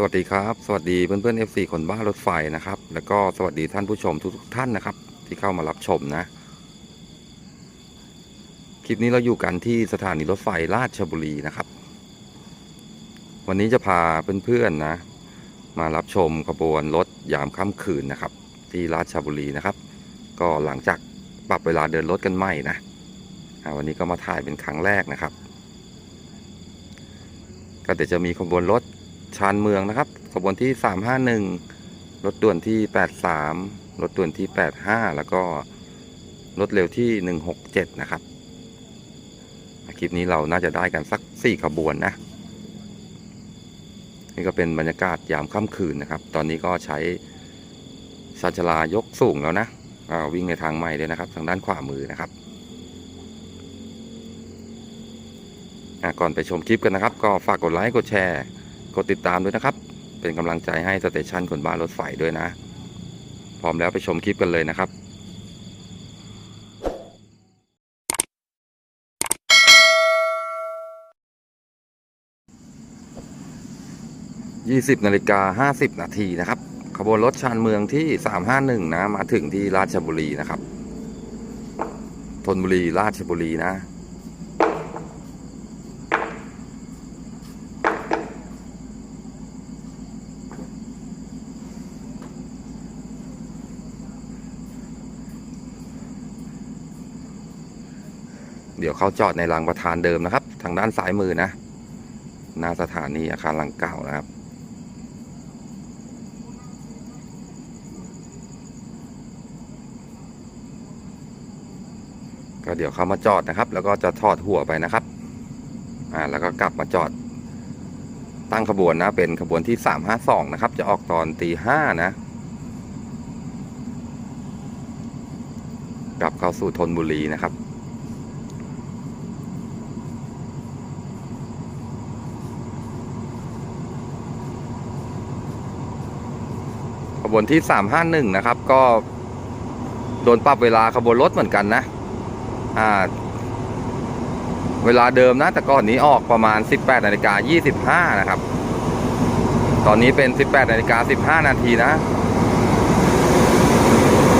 สวัสดีครับ สวัสดีเพื่อนเพื่อน FC คนบ้ารถไฟนะครับ แล้วก็สวัสดีท่านผู้ชมทุกๆท่านนะครับ ที่เข้ามารับชมนะ คลิปนี้เราอยู่กันที่สถานีรถไฟราชบุรีนะครับ วันนี้จะพาเพื่อนๆนะ มารับชมขบวนรถยามค่ำคืนนะครับ ที่ราชบุรีนะครับ ก็หลังจากปรับเวลาเดินรถกันใหม่นะวันนี้ก็มาถ่ายเป็นครั้งแรกนะครับ ก็เดี๋ยวจะมีขบวนรถ ชานเมืองนะครับขบวนที่ 351 รถด่วนที่ 83 รถด่วนที่ 85 แล้วก็รถเร็วที่ 167 นะครับ คลิปนี้เราน่าจะได้กันสัก 4 ขบวนนะ นี่ก็เป็นบรรยากาศยามค่ำคืนนะครับ ตอนนี้ก็ใช้ชาชลายกสูงแล้วนะวิ่งในทางใหม่เลยนะครับ ทางด้านขวามือนะครับก่อนไปชมคลิปกันนะครับ ก็ฝากกดไลค์กดแชร์ กดติดตามด้วยนะครับ เป็นกำลังใจให้สเตชันคนบ้านรถไฟด้วยนะ พร้อมแล้วไปชมคลิปกันเลยนะครับ20นาฬิกา50นาทีนะครับ ขบวนรถชานเมืองที่351นะ มาถึงที่ราชบุรีนะครับธนบุรีราชบุรีนะ เขาจอดในรางประธานเดิมนะครับ ทางด้านซ้ายมือนะหน้าสถานีอาคารหลังเก่านะครับ ก็เดี๋ยวเขามาจอดนะครับ แล้วก็จะทอดหัวไปนะครับอ่าแล้วก็กลับมาจอด ตั้งขบวนนะเป็นขบวนที่ 352 นะครับ จะออกตอนตีห้านะกลับเข้าสู่ธนบุรีนะครับ บวนที่ 351 นะครับ ก็โดนปรับเวลาขบวนรถเหมือนกันนะ อ่า เวลาเดิมนะ แต่ก่อนนี้ออกประมาณ 18นาฬิกา25 นะครับ ตอนนี้เป็น 18นาฬิกา15 นาทีนะ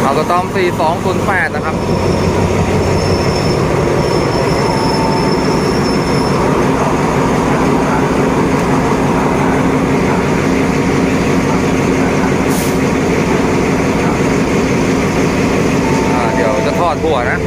เอาตัวตอม 4208 นะครับ อ่าเดี๋ยวจะท อดบัวนะ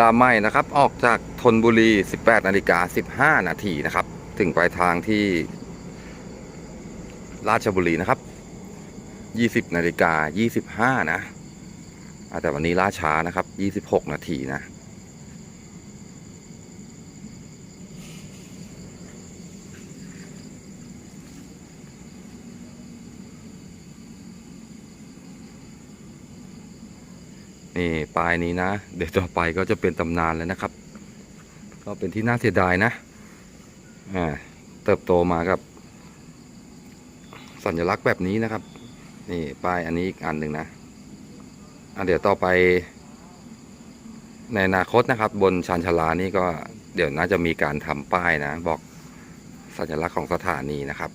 ลาไหม้นะครับ ออกจากทนบุรี 18นาฬิกา15 นาทีนะครับ ถึงปลายทางที่ ราชบุรีนะครับ 20นาฬิกา25 นะแต่วันนี้ล่าช้านะครับ 26 นาทีนะ นี่ป้ายนี้นะ เดี๋ยวต่อไปก็จะเป็นตำนานแล้วนะครับ ก็เป็นที่น่าเสียดายนะอ่าเติบโตมากับ สัญลักษณ์แบบนี้นะครับ นี่ป้ายอันนี้อีกอันหนึ่งนะอะเดี๋ยวต่อไป ในอนาคตนะครับ บนชานชาลานี่ก็เดี๋ยวน่าจะมีการทำป้ายนะ บอกสัญลักษณ์ของสถานีนะครับ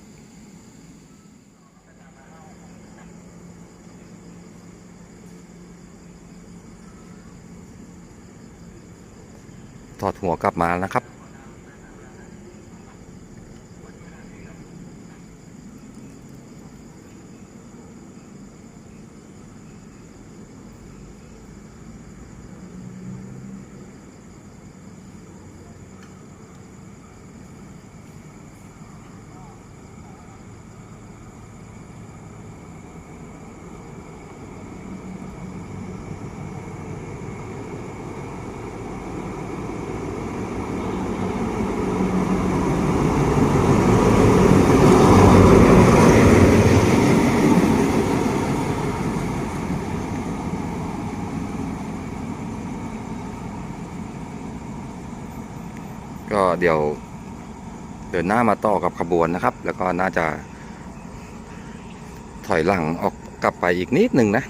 ถอดหัวกลับมานะครับ ก็ เดี๋ยวเดินหน้ามาต่อกับขบวนนะครับ แล้วก็น่าจะ ถอยหลังออกกลับไปอีกนิดหนึ่งนะ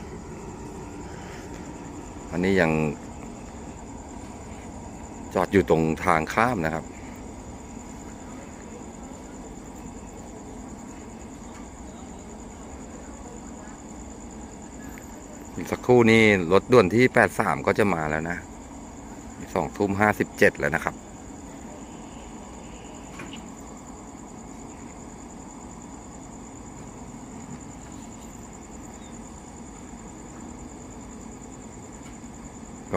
อันนี้ยัง จอดอยู่ตรงทางข้ามนะครับสักครู่นี้รถด่วนที่ 83 ก็จะมาแล้วนะสองทุ่มห้าสิบเจ็ดแล้วนะครับ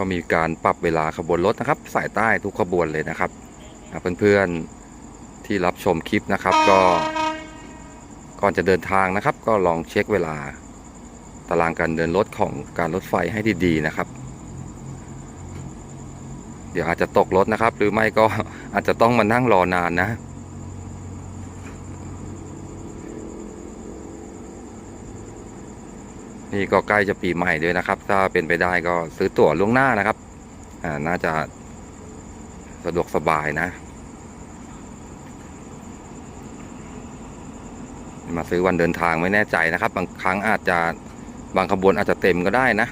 ก็มีการปรับเวลาขบวนรถนะครับ สายใต้ทุกขบวนเลยนะครับเพื่อนๆที่รับชมคลิปนะครับ ก็ก่อนจะเดินทางนะครับ ก็ลองเช็คเวลาตารางการเดินรถของการรถไฟให้ดีๆนะครับ เดี๋ยวอาจจะตกรถนะครับ หรือไม่ก็อาจจะต้องมานั่งรอนานนะ นี่ก็ใกล้จะปีใหม่ด้วยนะครับ ถ้าเป็นไปได้ก็ซื้อตั๋วล่วงหน้านะครับ อ่า น่าจะสะดวกสบายนะ มาซื้อวันเดินทางไม่แน่ใจนะครับ บางครั้งอาจจะบางขบวนอาจจะเต็มก็ได้นะ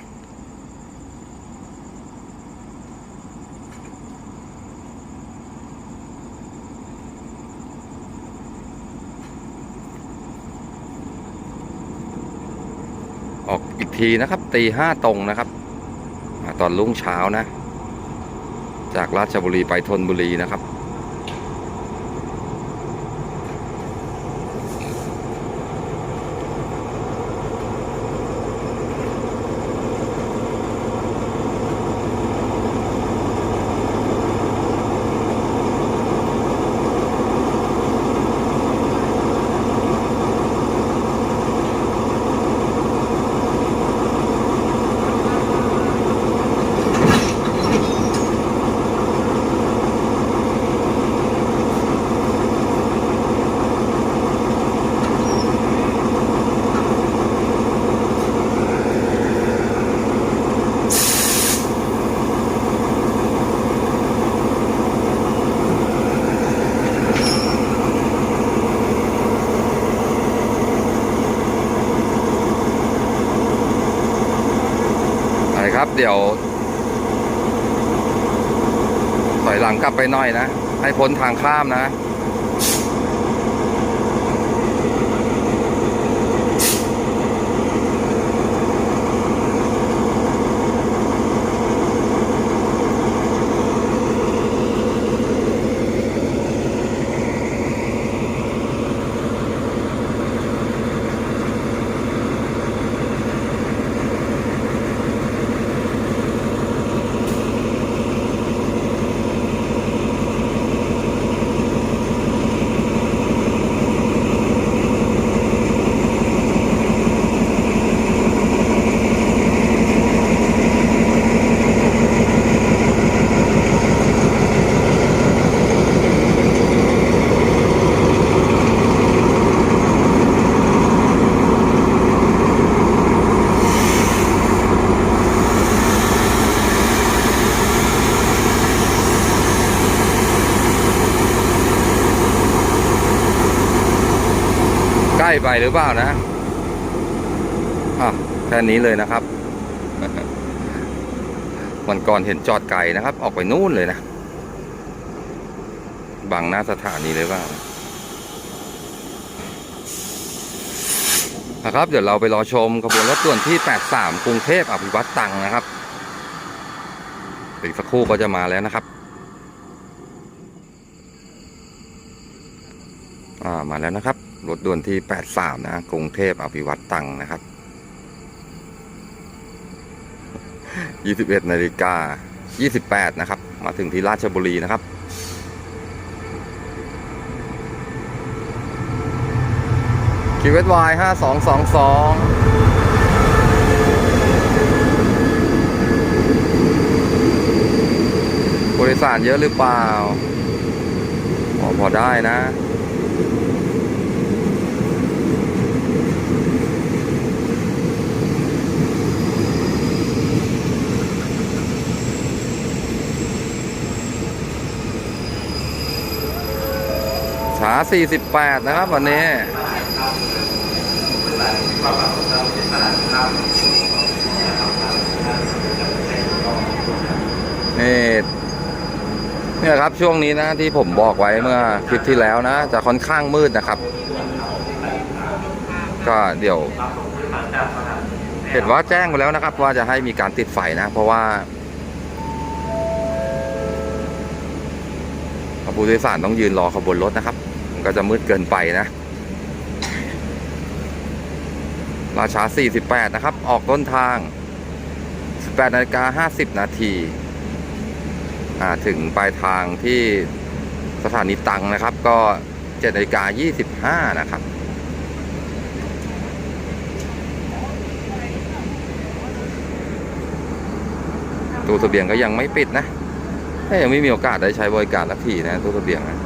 ออกอีก ทีนะครับตีห้าตรงนะครับตอนรุ่งเช้านะ จากราชบุรีไปธนบุรีนะครับ เดี๋ยว ถอยหลังกลับไปหน่อยนะ ให้พ้นทางข้ามนะ ล้ไปหรือเปล่านะอะแค่นี้เลยนะครับวันก่อนเห็นจอดไกลนะครับ ออกไปนู่นเลยนะบังหน้าสถานีเลยเปล่านะครับ เดี๋ยวเราไปรอชมขบวนรถด่วนที่ 83 กรุงเทพอภิวัตตังนะครับอีกสักครู่ก็จะมาแล้วนะครับ อ่า มาแล้วนะครับ รถด่วนที่ 83 นะกรุงเทพอภิวัตตังนะครับ 21นาฬิกา28 นะครับ มาถึงที่ราชบุรีนะครับคิวเอสวาย5222ผู้โดยสารเยอะหรือเปล่าอ๋อพอได้นะา 48 นะครับวันนี้ นี่เนี่ยครับช่วงนี้นะที่ผมบอกไว้เมื่อคลิปที่แล้วนะ จะค่อนข้างมืดนะครับ ก็เดี๋ยว เห็นว่าแจ้งไปแล้วนะครับ ว่าจะให้มีการติดไฟนะ เพราะว่าขบวนโดยสารต้องยืนรอขบวนรถนะครับ มันก็จะมืดเกินไปนะ ราชา 48 นะครับ ออกต้นทาง 18นาฬิกา50 นาทีถึงปลายทางที่สถานีตังนะครับ ก็7นาฬิกา25 นะครับตู้เสบียงก็ยังไม่ปิดนะยังไม่มีโอกาสได้ใช้บริการสักทีนะตู้เสบียงนะ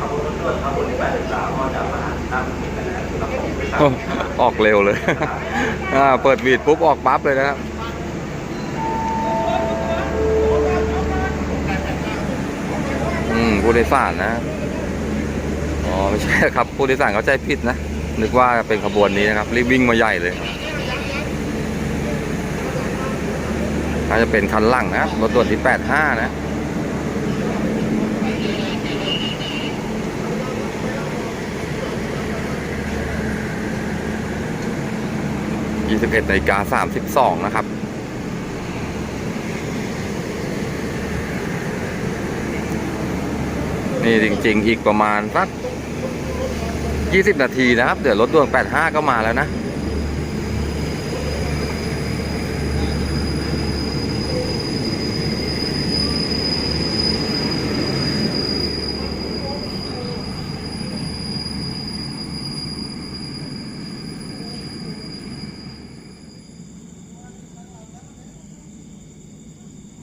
ขบวนรถด่วนขบวนที่83ก็จะมาตั้งที่กันแล้วครับผมไม่ทราบ โออกเร็วเลยอ่าเปิดบีดปุ๊บออกปั๊บเลยนะครับอืมผู้โดยสารนะ อ๋อไม่ใช่ครับผู้โดยสารเขาใจผิดนะ นึกว่าเป็นขบวนนี้นะครับ รีบวิ่งมาใหญ่เลยถ้าจะเป็นคันหลังนะครับรถด่วนที่ 85 นะ 21นาฬิกา32 นะครับ นี่จริง ๆ อีกประมาณสัก 20 นาทีนะครับ เดี๋ยวรถด่วน85 ก็มาแล้วนะ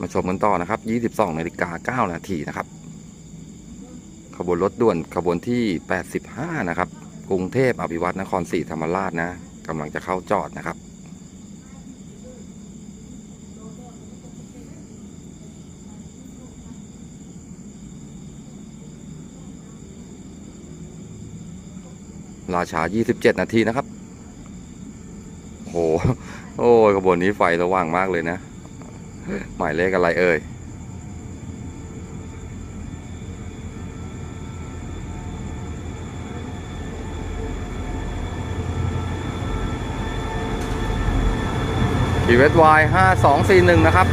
มาชมกันต่อนะครับ 22นาฬิกา9นาทีนะครับ ขบวนรถด่วนขบวนที่ 85 นะครับ กรุงเทพอภิวัตนครศรีธรรมราชนะกำลังจะเข้าจอดนะครับราชา 27 นาทีนะครับ โห โอ้ยขบวนนี้ไฟสว่างมากเลยนะ หมายเลขอะไรเอ่ยอีเวทวายห้าสองสี่หนึ่งนะครับ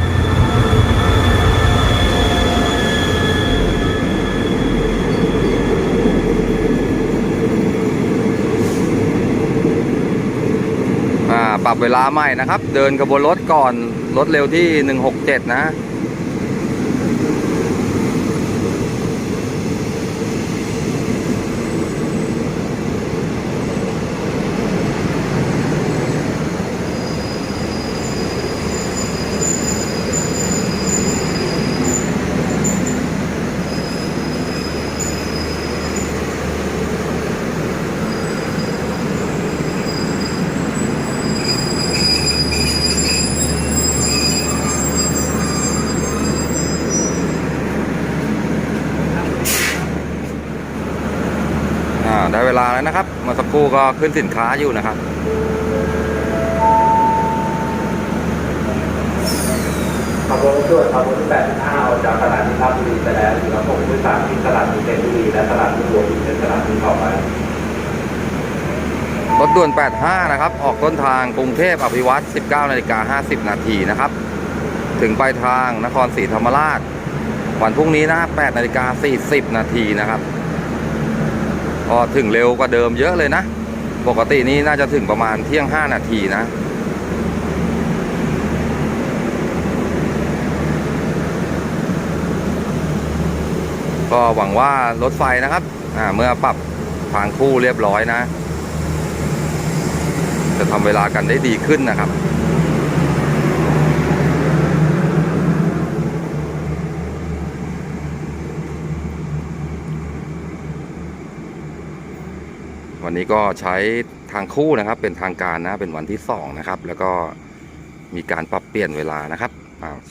ปรับเวลาใหม่นะครับ เดินกระบวนรถก่อนรถเร็วที่ 167 นะ อ่า ได้เวลาแล้วนะครับเมื่อสั กครู่ก็ขึ้นสินค้าอยู่นะครับขบวนรถด่วนขบวนที่85ออกจากตลาดที่ราชบุรีไปแล้วอยู่ครับผมผู้สารที่ตลาดที่เพชรบุรีและตลาดที่หัวหินเป็นตลาดที่ต่อไปรถด่วน 85 นะครับ ออกต้นทางกรุงเทพอภิวัตร19นาฬิกา50 นาทีนะครับ ถึงปลายทางนครศรีธรรมราช วันพรุ่งนี้นะ8นาฬิกา40 นาทีนะครับ ก็ถึงเร็วกว่าเดิมเยอะเลยนะ ปกตินี้น่าจะถึงประมาณเที่ยง 5 นาทีนะก็หวังว่ารถไฟนะครับอ่าเมื่อปรับทางคู่เรียบร้อยนะ จะทำเวลากันได้ดีขึ้นนะครับ นนี้ก็ใช้ทางคู่นะครับ เป็นทางการนะเป็นวันที่สองนะครับแล้วก็มีการปรับเปลี่ยนเวลานะครับ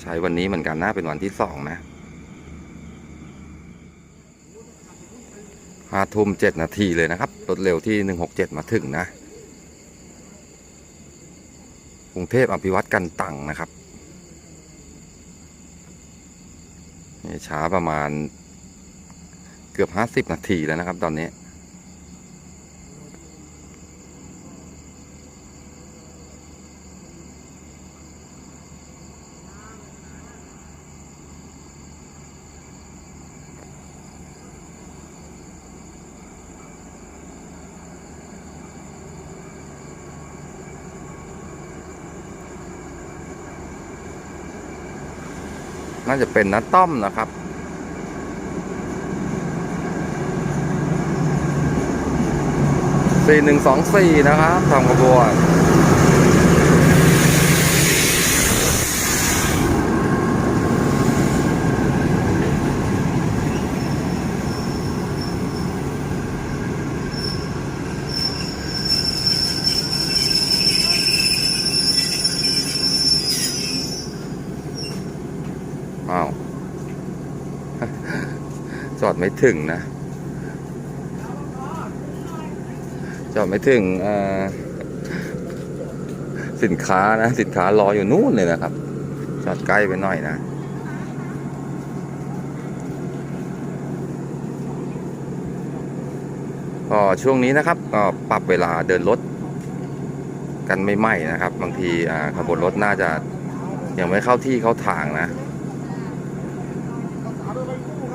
ใช้วันนี้เหมือนกันนะเป็นวันที่สองนะห้าทุ่มเจ็ดนาทีเลยนะครับรถเร็วที่หนึ่งหกเจ็ดมาถึงนะกรุงเทพอภิวัตกันตังนะครับช้าประมาณเกือบห้าสิบนาทีแล้วนะครับตอนนี้ น่าจะเป็นน้าต้อมนะครับ สี่หนึ่งสองสี่นะครับทำขบวน ไม่ถึงนะ จอดไม่ถึงสินค้านะ สินค้ารออยู่นู่นเลยนะครับ จอดใกล้ไปหน่อยนะก็ช่วงนี้นะครับก็ปรับเวลาเดินรถกันไม่ไหมนะครับ บางทีขบวนรถน่าจะยังไม่เข้าที่เข้าทางนะ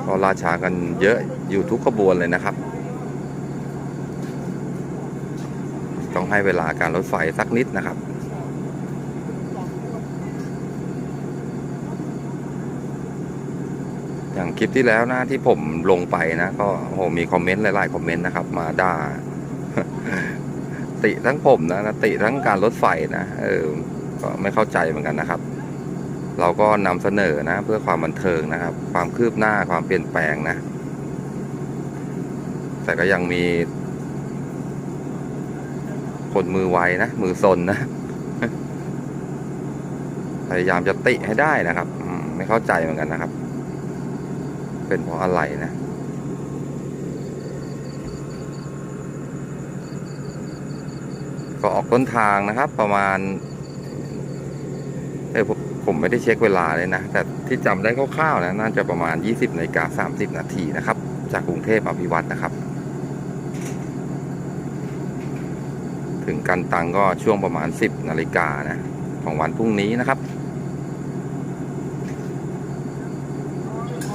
ก็ราชากันเยอะอยู่ทุกขบวนเลยนะครับ ต้องให้เวลาการรถไฟสักนิดนะครับอย่างคลิปที่แล้วนะที่ผมลงไปนะก็โอ้โหมีคอมเมนต์หลายๆคอมเมนต์นะครับ มาด่าติทั้งผมนะนะติทั้งการรถไฟนะเออก็ไม่เข้าใจเหมือนกันนะครับ เราก็นำเสนอนะ เพื่อความบันเทิงนะครับ ความคืบหน้าความเปลี่ยนแปลงนะ แต่ก็ยังมี คนมือไวนะ มือซนนะ พยายามจะติให้ได้นะครับไม่เข้าใจเหมือนกันนะครับ เป็นเพราะอะไรนะก็ออกต้นทางนะครับ ประมาณ ผมไม่ได้เช็คเวลาเลยนะ แต่ที่จำได้คร่าวๆนะน่าจะประมาณ 20นาฬิกา30 นาทีนะครับ จากกรุงเทพอภิวัตนะครับ ถึงกันตังก็ช่วงประมาณ 10นาฬิกานะของวันพรุ่งนี้นะครับ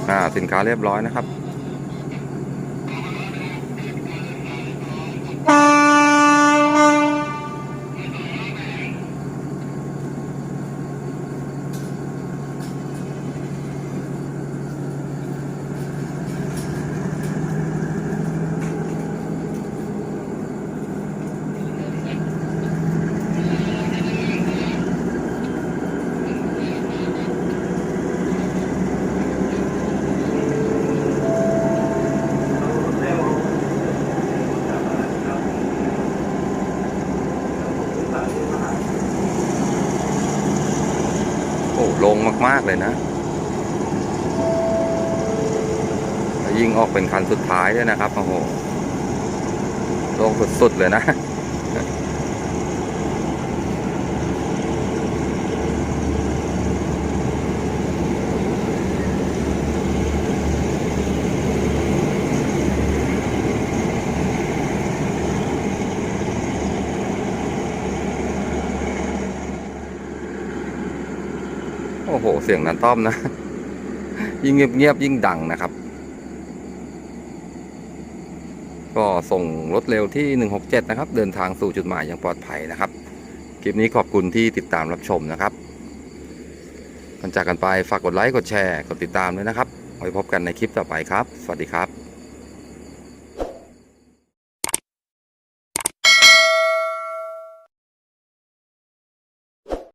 อ่าสินค้าเรียบร้อยนะครับ โอ้ลง มากเลยนะ ยิ่งออกเป็นคันสุดท้ายด้วยนะครับ โอ้โหลงสุดๆเลยนะ โอ้โห เสียงนั้นต้อมนะ ยิ่งเงียบๆยิ่งดังนะครับ ก็ส่งรถเร็วที่ 167 นะครับ เดินทางสู่จุดหมายอย่างปลอดภัยนะครับ คลิปนี้ขอบคุณที่ติดตามรับชมนะครับกันจากกันไปฝากกดไลค์ กดแชร์ กดติดตามด้วยนะครับ ไว้พบกันในคลิปต่อไปครับ สวัสดีครับ